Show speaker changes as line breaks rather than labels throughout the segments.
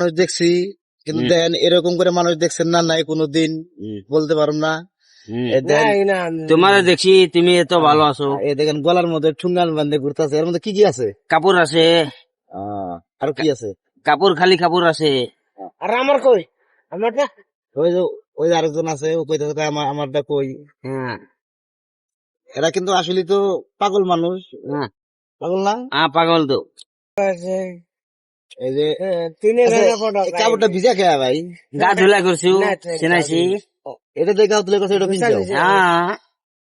মানুষ দেখছি কিন্তু। দেন এরকম করে মানুষ দেখছেন না নাই কোনোদিন বলতে পারুম না।
তোমার দেখছি তুমি এত ভালো আছো।
এই দেখেন গলার মধ্যে ঠুঙ্গান বান্ধে ঘুরতেছে এর মধ্যে কি কি আছে?
কাপড় আছে।
আর কি আছে?
কাপড় খালি কাপড় আছে।
আর আমার কই? আমারটা
ওই যে ওই আরেকজন আছে ও কইতে আমার আমারটা কই?
হ্যাঁ।
এরা কিন্তু আসলে তো পাগল মানুষ।
হ্যাঁ।
পাগল না?
আ, পাগল তো।
এই যে
তিনে ভেঙে পড়ো
কাপড়টা ভিজা খেয়া ভাই?
গা ধুলা করছি
না, তো
চিনাইছি।
এটা দেখে তুলে এটা পিনছো
হ্যাঁ।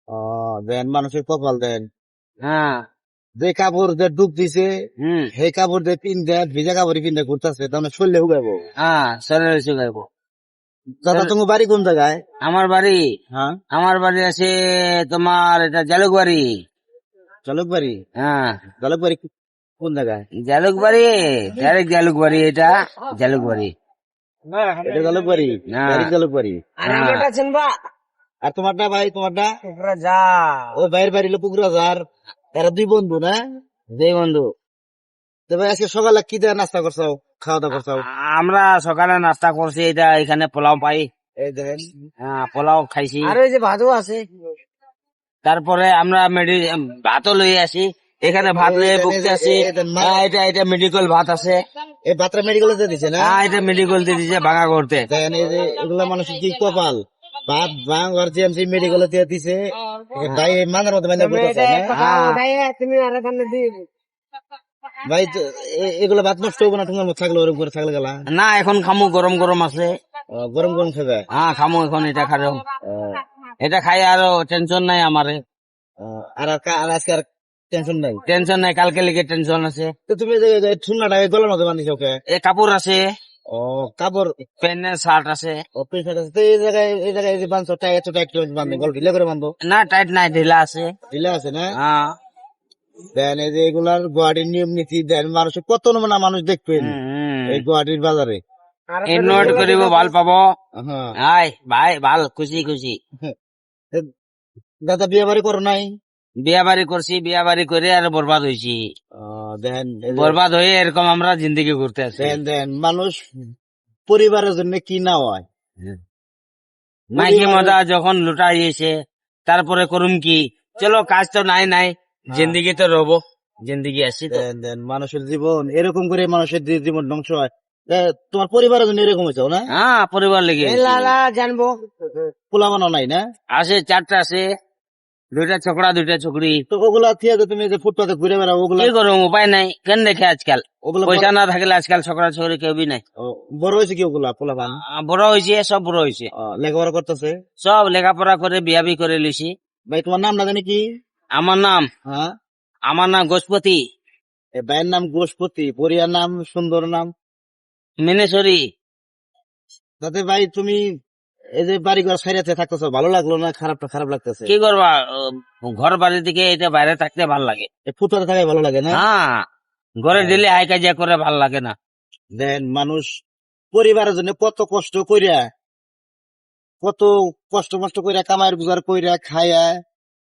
ও দেন মানুষের কপাল দেন।
হ্যাঁ।
যে কাপড় যে ডুব দিছে সেই কাপড় দিয়ে পিন দেয় ভিজা কাপড় পিন দেয় ঘুরতেছে তাহলে শরীরে
হ্যাঁ শরীরে শুকাইবো
দাদা তোমার বাড়ি কোন জায়গায়?
আমার বাড়ি?
হ্যাঁ।
আমার বাড়ি আছে তোমার এটা জালুকবাড়ি।
জলকবাড়ি?
হ্যাঁ।
জলকবাড়ি কোন জায়গায়
জালুকবাড়ি ডাইরেক্ট জালুকবাড়ি এটা জালুকবাড়ি
এটা জলকবাড়ি
না।
ডাইরেক্ট
আর আমারটা চিনবা
আর তোমারটা ভাই তোমারটা
পুকুরে
ওই বাইরের বাড়ি হলো পুকুর এরা দুই বন্ধু না
জয় বন্ধু
তো আজকে সকালে কি দেয় নাস্তা করছ খাওয়া দাওয়া করছ
আমরা সকালে নাস্তা করছি এটা এখানে পোলাও পাই
এই
হ্যাঁ পোলাও খাইছি
আর ওই যে ভাদু আছে
তারপরে আমরা মেডি ভাতও লই আসি এখানে ভাত
এই-
বকতে হ্যাঁ, এটা এটা মেডিকেল ভাত আছে।
এই বাত্রা মেডিকেলে যে দিছে না?
হ্যাঁ এটা মেডিকেল দিয়ে দিছে ভাঙা করতে।
দেখেন এই যে এগুলা মানুষের কি কপাল? ভাত ভাঙ আর জিএমসি মেডিকেলে দিয়ে দিছে। ভাই মানের মধ্যে মানে বলতেছে না?
কথা তুমি আর এখানে দিয়ে
ভাই এগুলা ভাত নষ্ট হবে না তোমার থাকলে ওরকম করে থাকলে গেলা?
না এখন খামু গরম গরম আছে।
গরম গরম খাবে
হ্যাঁ খামু এখন এটা খারো এটা খাই আর টেনশন নাই আমারে।
আর আজকে আর টেনশন নাই।
টেনশন নাই কালকে লিগে টেনশন আছে।
তো তুমি এই গলার মধ্যে বান্ধিছো ওকে
এ কাপড় আছে।
ও কাপড়?
প্যান্ট শার্ট আছে।
ও পেছাটা আছে। তো এই জায়গায় এই জায়গায় এই যে বান্ধছো টাইট তো টাইট করে বান্ধে গল ঢিলে করে বান্ধো
না টাইট নাই ঢিলা আছে।
ঢিলে আছে না?
হ্যাঁ।
দেন এই যে এগুলার গুয়াহাটির নিয়ম নীতি দেন মানুষের কত নমুনা মানুষ দেখবেন। এই গুয়াহাটির বাজারে।
আর
ইনভাইট করিব ভালো পাব।
হ্যাঁ।
ভাই ভালো খুশি খুশি।
দাদা বিয়ে বাড়ি করো নাই?
বিয়া বাড়ি করছি বিয়া বাড়ি করে আর বরবাদ হয়েছি বরবাদ হয়ে এরকম আমরা জিন্দগি ঘুরতে আছি
দেন দেন মানুষ পরিবারের জন্য কি না হয়?
মাইকি মজা যখন লুটাইয়েছে তারপরে করুম কি? চলো কাজ তো নাই নাই। জিন্দগি তো রব জিন্দগি আসি
দেন দেন মানুষের জীবন এরকম করে মানুষের জীবন ধ্বংস হয়। তোমার পরিবারের জন্য এরকম হয়েছে না?
হ্যাঁ পরিবার লেগে
জানব।
পোলা বানাও নাই না?
আছে চারটা আছে দুইটা ছোকরা দুইটা ছোকরি।
তো ওগুলা থিয়া তুমি যে ফুটপাতে ঘুরে বেড়াও ওগুলা
কি করুম উপায় নাই কেন দেখে আজকাল? পয়সা না থাকলে আজকাল ছোকরা ছোকরি কেউ বি নাই
বড় হয়েছে কি ওগুলা পোলা বান
আহ, বড় হয়েছে সব বড় হয়েছে।
লেখাপড়া করতেছে?
সব লেখাপড়া করে বিয়া বি করে লিছি।
ভাই তোমার নাম না জানি কি?
আমার নাম
হ্যাঁ?
আমার নাম গোসপতি
ভাইয়ের নাম গোষ্পতি পরিয়ার নাম সুন্দর নাম।
মিনেশ্বরী।
তাতে ভাই তুমি এই যে বাড়ি ঘর সাইরাতে থাকতেছো ভালো লাগল না? খারাপটা খারাপ লাগতেছে?
কি করবা? ঘর বাড়ি থেকে এটা বাইরে থাকতে ভালো লাগে।
এই ফুটপাতে থাকাই ভালো লাগে না?
হ্যাঁ ঘরে দিলে হাই কাজিয়া করে ভালো লাগে না।
দেন মানুষ পরিবারের জন্য কত কষ্ট কইরা কত কষ্ট মষ্ট কইরা কামাই রোজগার কইরা খায়া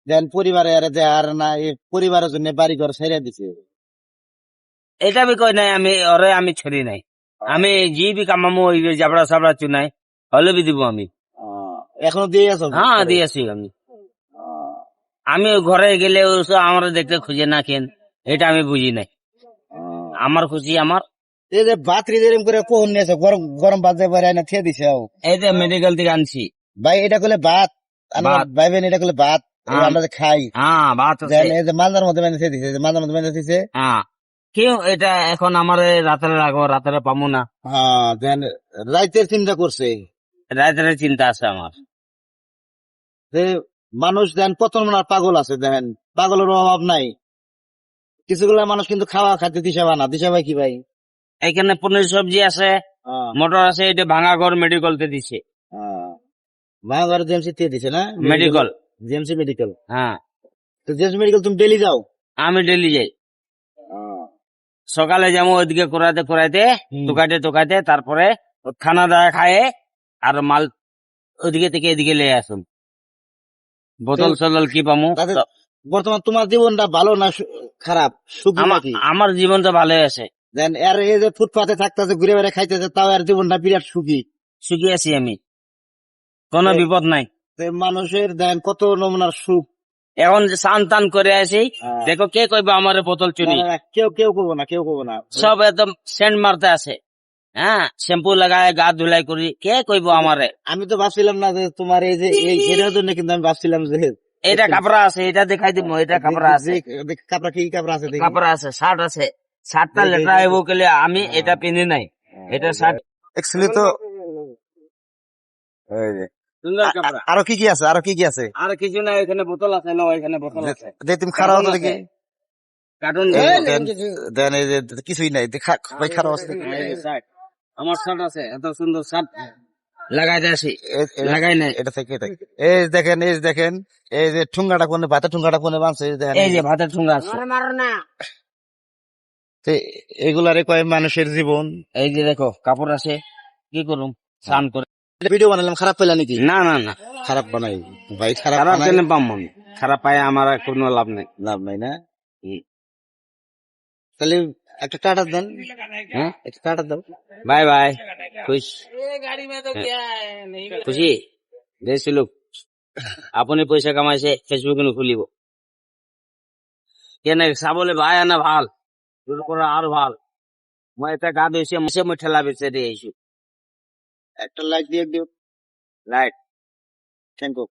দেন পরিবারে আর দেয় আর না এই পরিবারের জন্য বাড়ি ঘর সাইরা দিছে।
এটা বি কই নাই আমি ওরে আমি ছড়ি নাই। আমি জি বি কামামো ওই যে জাবড়া সাবড়া চুনাই হলে বি দিব আমি।
এখনও দিয়ে আছো?
হ্যাঁ দিয়েছি আমি। আমি ঘরে গেলে আমার দেখতে খুঁজে না কেন এটা আমি বুঝি নাই। আমার খুশি আমার।
এই যে যেরকম করে কোহন নিয়েছে গরম গরম ভাত যে বাইরে না খেয়ে দিছে
এই যে মেডিকেল থেকে আনছি।
ভাই এটা করলে ভাত
ভাত।
ভাই বোন এটা করলে ভাত
হ্যাঁ।
আমরা যে খাই।
হ্যাঁ ভাত
মালদার মধ্যে দিছে এই যে মালদার মধ্যে দিছে
হ্যাঁ। কেউ এটা এখন আমার রাতের রাখব রাতের পাবো না।
হ্যাঁ রাইতের চিন্তা করছে।
রাতের চিন্তা আছে আমার।
যে মানুষ দেন পতন মনার পাগল আছে দেন। পাগলের অভাব নাই। কিছুগুলা মানুষ কিন্তু খাওয়া খাতে দিশা বানা দিশা ভাই কি ভাই?
এখানে পনির সবজি আছে
হ্যাঁ,
মোটর আছে এটা ভাঙাগড় মেডিকেল তে দিছে।
হ্যাঁ। মায়াগর জেমসি দিয়ে দিছে না?
মেডিকেল।
জেমসি মেডিকেল।
হ্যাঁ।
তো জেমসি মেডিকেল তুমি ডেলি যাও?
আমি ডেলি যাই।
হ্যাঁ।
সকালে যাব ওইদিকে করাইতে করাইতে
হুম।
টুকাইতে টুকাইতে তারপরে খানা দাওয়া খায়ে আর মাল ওইদিকে থেকে এদিকে লে আসুন বোতল সদল কি পামু?
তাতে বর্তমান তোমার জীবনটা ভালো না সু- খারাপ সুখী
আমার
নাকি
আমার জীবন তো আছে।
দেন এর এই যে ফুটপাতে থাকতেছে ঘুরে বেড়ে খাইতেছে তাও এর জীবনটা বিরাট সুখী।
সুখী আছি আমি। কোনো
এই-
বিপদ নাই।
তো মানুষের দেন কত নমুনার সুখ?
এখন যে স্নান টান করে আসি। দেখো কে কইবা আমার বোতল চুরি
না, না, না, কেউ কেউ করব না কেউ করব না।
সব একদম সেন্ট মারতে আছে। হ্যাঁ শ্যাম্পু লাগায় গা ধুলাই করি। কে কইব আমারে?
আমি তো ভাবছিলাম না যে তোমার এই যে এই এটার জন্য কিন্তু আমি ভাবছিলাম যে
এটা কাপড়া আছে এটা দেখাই দিব এটা কাপড়া আছে।
কাপড়া কি কাপড়া আছে
কাপড়া আছে শার্ট আছে। শার্টটা
দেখি।
হইব কেলে আমি এটা পিনি নাই। এটা শার্ট
Actually তো আরও কি কি আছে? আরও কি কি আছে?
আর কিছু না এখানে বোতল আছে না এখানে বোতল আছে।
যে তুমি খারাপ
কার্টুন
দেখি
কার্টুন
দেন দেন এই যে কিছুই নাই। দেখা ভাই খারাপ আছে।
আমার শার্ট আছে এত সুন্দর শার্ট লাগাই আসি। লাগাই নাই।
এটা থেকে এটা এই দেখেন এই দেখেন এই যে ঠুঙ্গাটা কোনে ভাতের ঠুঙ্গাটা কোনে বানছে এই যে দেখেন।
এই যে ভাতের ঠুঙ্গা আছে।
মারো না।
এগুলারে কয় মানুষের জীবন?
এই যে দেখো কাপড় আছে কি করুম? স্নান করে।
ভিডিও বানালাম খারাপ পেলা নাকি?
না না না।
খারাপ বানাই ভাই খারাপ
খারাপ কেন পাম খারাপ পাই আমার আর কোনো লাভ নাই।
লাভ নাই না?
হুম।
তাহলে একটা টাটা দেন।
হ্যাঁ
একটা টাটা দাও।
Bye bye. খুশ। খুশি? দেখিলো আপুনি পইচা কামাইছে ফেচবুক খুলিব কেনে চাবলৈ ভাই আনা ভালো পৰা আৰু ভালো। মই এটা গা ধুইছে মই মই ঠেলা বিচাৰি আহিছো
একটা লাইক দিয়ে দিও।
Light
thank you